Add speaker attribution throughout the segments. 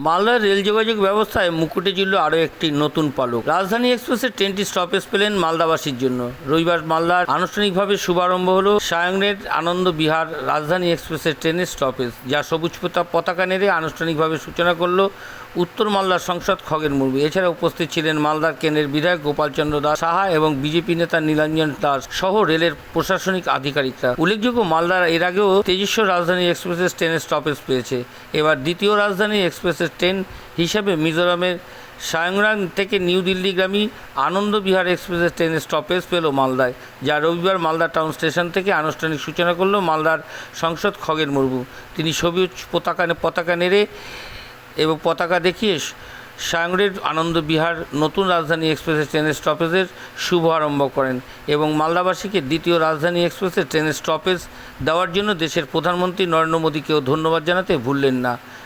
Speaker 1: মালদার রেল যোগাযোগ ব্যবস্থায় মুকুটে ছিল আরও একটি নতুন পালক। রাজধানী এক্সপ্রেসের ট্রেনটি স্টপেজ পেলেন মালদাবাসীর জন্য। রবিবার মালদার আনুষ্ঠানিকভাবে শুভারম্ভ হল সায়ংনের আনন্দ বিহার রাজধানী এক্সপ্রেসের ট্রেনের স্টপেজ, যা সবুজ পতা- পতাকা নেড়ে আনুষ্ঠানিকভাবে সূচনা করল উত্তর মালদার সংসদ খগেন মুর্মু। এছাড়া উপস্থিত ছিলেন মালদার কেন্দ্রের বিধায়ক গোপালচন্দ্র দাস সাহা এবং বিজেপি নেতা নীলাঞ্জন দাস সহ রেলের প্রশাসনিক আধিকারিকরা। উল্লেখযোগ্য, মালদার এর আগেও তেজস্ব রাজধানী এক্সপ্রেসের ট্রেনের স্টপেজ পেয়েছে। এবার দ্বিতীয় রাজধানী এক্সপ্রেসের ট্রেন হিসাবে মিজোরামের সায়ংরাং থেকে নিউ দিল্লিগামী আনন্দ বিহার এক্সপ্রেসের ট্রেনের স্টপেজ পেল মালদায়, যা রবিবার মালদা টাউন স্টেশন থেকে আনুষ্ঠানিক সূচনা করল মালদার সংসদ খগেন মুর্মু। তিনি সবুজ পতাকা পতাকা নেড়ে এবং পতাকা দেখিয়ে সাংরের আনন্দ বিহার নতুন রাজধানী এক্সপ্রেসের ট্রেনের স্টপেজের শুভারম্ভ করেন এবং মালদাবাসীকে দ্বিতীয় রাজধানী এক্সপ্রেসের ট্রেনের স্টপেজ দেওয়ার জন্য দেশের প্রধানমন্ত্রী নরেন্দ্র মোদীকেও ধন্যবাদ জানাতে ভুললেন না।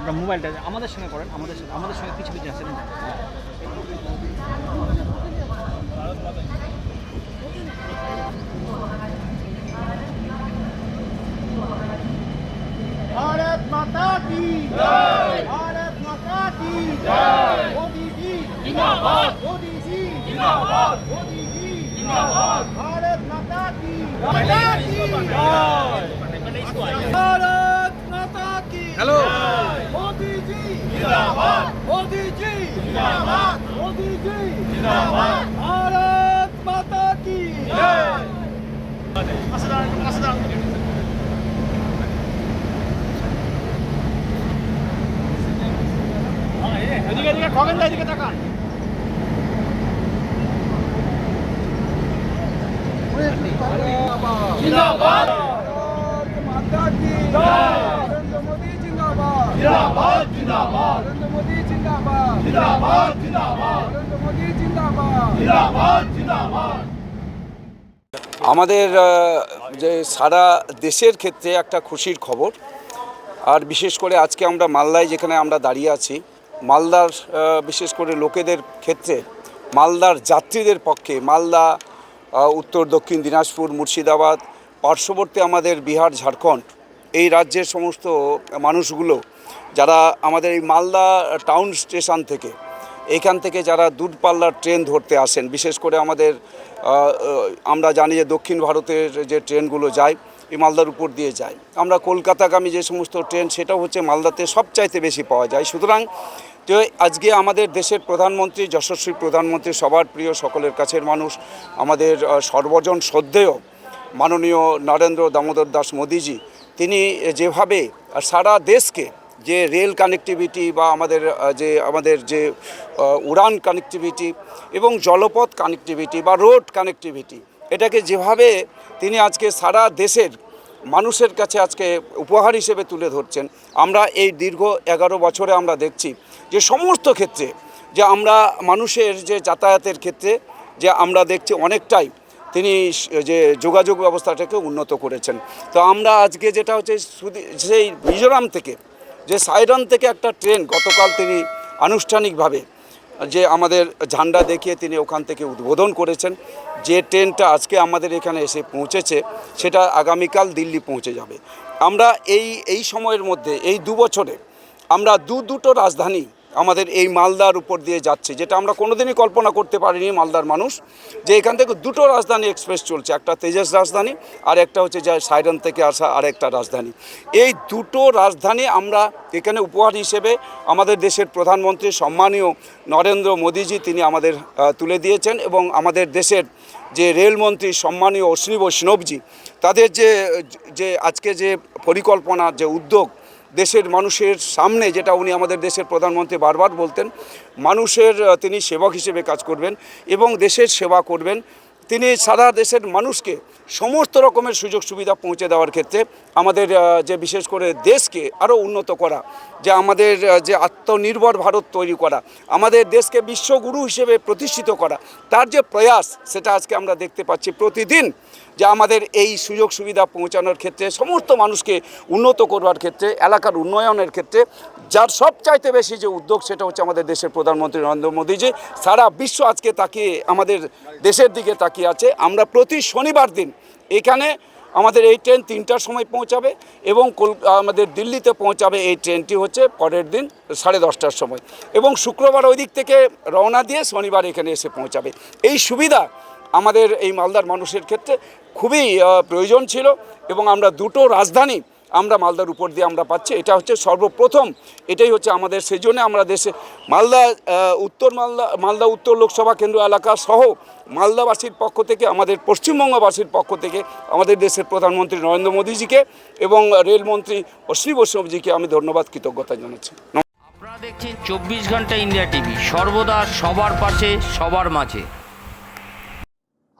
Speaker 2: করে যাচ্ছে ফোন করছি হ্যাঁ
Speaker 3: আমরা মোবাইলটা আমাদের সঙ্গে করেন আমাদের সঙ্গে আমাদের সঙ্গে কিছু কিছু আছে না
Speaker 4: भारत माता की जय भारत माता की जय मोदी जी जिंदाबाद मोदी जी जिंदाबाद मोदी जी जिंदाबाद भारत माता की 어디 가니까 거긴다 이렇게 잠깐 जिंदाबाद माता की नरेंद्र मोदी जिंदाबाद जिंदाबाद जिंदाबाद
Speaker 5: আমাদের যে সারা দেশের ক্ষেত্রে একটা খুশির খবর। আর বিশেষ করে আজকে আমরা মালদায় যেখানে আমরা দাঁড়িয়ে আছি, মালদার বিশেষ করে লোকেদের ক্ষেত্রে, মালদার যাত্রীদের পক্ষে, মালদা উত্তর, দক্ষিণ দিনাজপুর, মুর্শিদাবাদ, পার্শ্ববর্তী আমাদের বিহার, ঝাড়খণ্ড, এই রাজ্যের সমস্ত মানুষগুলো, যারা আমাদের এই মালদা টাউন স্টেশন থেকে এইখান থেকে যারা দূরপাল্লার ট্রেন ধরতে আসেন, বিশেষ করে আমাদের আমরা জানি যে দক্ষিণ ভারতের যে ট্রেনগুলো যায়, এই মালদার উপর দিয়ে যায়। আমরা কলকাতাগামী যে সমস্ত ট্রেন, সেটাও হচ্ছে মালদাতে সবচাইতে বেশি পাওয়া যায়। সুতরাং তো আজকে আমাদের দেশের প্রধানমন্ত্রী, যশস্বী প্রধানমন্ত্রী, সবার প্রিয় সকলের কাছের মানুষ, আমাদের সর্বজন শ্রদ্ধেয় মাননীয় নরেন্দ্র দামোদর দাস মোদিজি, তিনি যেভাবে সারা দেশকে যে রেল কানেক্টিভিটি বা আমাদের যে আমাদের যে উড়ান কানেক্টিভিটি এবং জলপথ কানেক্টিভিটি বা রোড কানেক্টিভিটি, এটাকে যেভাবে তিনি আজকে সারা দেশের মানুষের কাছে আজকে উপহার হিসেবে তুলে ধরছেন, আমরা এই দীর্ঘ এগারো বছরে আমরা দেখছি যে সমস্ত ক্ষেত্রে যে আমরা মানুষের যে যাতায়াতের ক্ষেত্রে যে আমরা দেখছি অনেকটাই তিনি যে যোগাযোগ ব্যবস্থাটাকে উন্নত করেছেন। তো আমরা আজকে যেটা হচ্ছে সেই মিজোরাম থেকে যে সাইরন থেকে একটা ট্রেন গতকাল তিনি আনুষ্ঠানিকভাবে যে আমাদের ঝান্ডা দেখিয়ে তিনি ওখান থেকে উদ্বোধন করেছেন, যে ট্রেনটা আজকে আমাদের এখানে এসে পৌঁছেছে, সেটা আগামীকাল দিল্লি পৌঁছে যাবে। আমরা এই এই সময়ের মধ্যে, এই দু বছরে আমরা দু, দুটো রাজধানী আমাদের এই মালদার উপর দিয়ে যাচ্ছে, যেটা আমরা কোনোদিনই কল্পনা করতে পারিনি মালদার মানুষ, যে এখান থেকে দুটো রাজধানী এক্সপ্রেস চলছে, একটা তেজস রাজধানী আর একটা হচ্ছে যা সাইরন থেকে আসা আর একটা রাজধানী। এই দুটো রাজধানী আমরা এখানে উপহার হিসেবে আমাদের দেশের প্রধানমন্ত্রী সম্মানীয় নরেন্দ্র মোদীজি তিনি আমাদের তুলে দিয়েছেন এবং আমাদের দেশের যে রেলমন্ত্রী সম্মানীয় অশ্বিনী বৈষ্ণবজি, তাদের যে যে আজকে যে পরিকল্পনা, যে উদ্যোগ দেশের মানুষের সামনে যেটা উনি আমাদের দেশের প্রধানমন্ত্রী বারবার বলতেন, মানুষের তিনি সেবক হিসেবে কাজ করবেন এবং দেশের সেবা করবেন। তিনি সারা দেশের মানুষকে সমস্ত রকমের সুযোগ সুবিধা পৌঁছে দেওয়ার ক্ষেত্রে আমাদের যে বিশেষ করে দেশকে আরও উন্নত করা, যে আমাদের যে আত্মনির্ভর ভারত তৈরি করা, আমাদের দেশকে বিশ্বগুরু হিসেবে প্রতিষ্ঠিত করা, তার যে প্রয়াস, সেটা আজকে আমরা দেখতে পাচ্ছি প্রতিদিন। যে আমাদের এই সুযোগ সুবিধা পৌঁছানোর ক্ষেত্রে, সমস্ত মানুষকে উন্নত করবার ক্ষেত্রে, এলাকার উন্নয়নের ক্ষেত্রে, যার সবচাইতে বেশি যে উদ্যোগ সেটা হচ্ছে আমাদের দেশের প্রধানমন্ত্রী নরেন্দ্র মোদীজি। সারা বিশ্ব আজকে তাকিয়ে, আমাদের দেশের দিকে তাকিয়ে আছে। আমরা প্রতি শনিবার দিন এখানে আমাদের এই ট্রেন তিনটার সময় পৌঁছাবে এবং আমাদের দিল্লিতে পৌঁছাবে এই ট্রেনটি হচ্ছে পরের দিন সাড়ে দশটার সময়। এবং শুক্রবার ওই দিক থেকে রওনা দিয়ে শনিবার এখানে এসে পৌঁছাবে। এই সুবিধা আমাদের এই মালদার মানুষের ক্ষেত্রে খুবই প্রয়োজন ছিল এবং আমরা দুটো রাজধানী আমরা মালদার উপর দিয়ে আমরা পাচ্ছি। এটা হচ্ছে সর্বপ্রথম, এটাই হচ্ছে আমাদের সেই জন্য আমরা দেশে মালদা উত্তর মালদা মালদা উত্তর লোকসভা কেন্দ্র এলাকা সহ মালদাবাসীর পক্ষ থেকে, আমাদের পশ্চিমবঙ্গবাসীর পক্ষ থেকে আমাদের দেশের প্রধানমন্ত্রী নরেন্দ্র মোদীজিকে এবং রেলমন্ত্রী অশ্বিনী বৈষ্ণবজিকে আমি ধন্যবাদ, কৃতজ্ঞতা জানাচ্ছি।
Speaker 1: আপনারা দেখছেন চব্বিশ ঘণ্টা ইন্ডিয়া টিভি, সর্বদা সবার পাশে, সবার মাঝে।